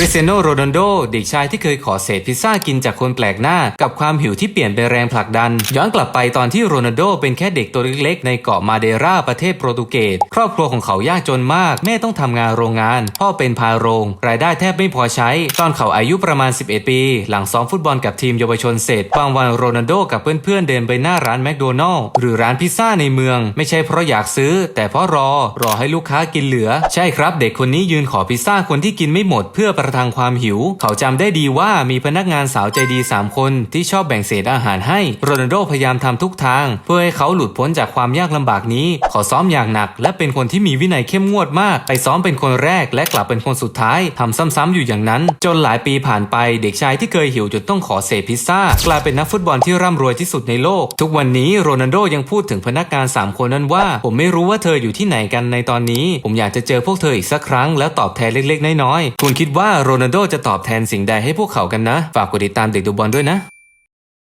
ริเตียโนโรนัลโดเด็กชายที่เคยขอเศษพิซซ่ากินจากคนแปลกหน้า กับความหิวที่เปลี่ยนเป็นแรงผลักดัน ย้อนกลับไปตอนที่โรนัลโดเป็นแค่เด็กตัวเล็กๆในเกาะมาเดราประเทศโปรตุเกสครอบครัวของเขายากจนมาก แม่ต้องทำงานโรงงาน พ่อเป็นพาโรง รายได้แทบไม่พอใช้ ตอนเขาอายุประมาณ 11 ปี หลังซ้อมฟุตบอลกับทีมเยาวชนเสร็จบางวันโรนัลโดกับเพื่อนๆเดินไปหน้าร้านแมคโดนัลล์หรือร้านพิซซ่าในเมือง ไม่ใช่เพราะอยากซื้อ แต่เพราะรอรอให้ลูกค้ากินเหลือ ใช่ครับ เด็กคนนี้ยืนขอพิซซ่าคนที่กินไม่หมดเพื่อประทังความหิว เขาจำได้ดีว่ามีพนักงานสาวใจดี 3 คนที่ชอบแบ่งเศษอาหารให้โรนัลโดพยายามทำทุกทาง เพื่อให้เขาหลุดพ้นจากความยากลำบากนี้ขอซ้อมอย่างหนัก และเป็นคนที่มีวินัยเข้มงวดมาก ไปซ้อมเป็นคนแรกและกลับเป็นคนสุดท้ายทำซ้ำๆอยู่อย่างนั้น จนหลายปีผ่านไปเด็กชายที่เคยหิวจนต้องขอเศษพิซซ่ากลายเป็นนักฟุตบอลที่ร่ำรวยที่สุดในโลก ทุกวันนี้โรนัลโดยังพูดถึงพนักงาน 3 คนนั้นว่า ผมไม่รู้ว่าเธออยู่ที่ไหนกันในตอนนี้ ผมอยากจะเจอพวกเธออีกสักครั้งแล้วตอบแทนเล็กๆน้อยๆคุณคิดว่าโรนัลโดจะตอบแทนสิ่งใดให้พวกเขากันนะ ฝากกดติดตามเด็กดูบอลด้วยนะ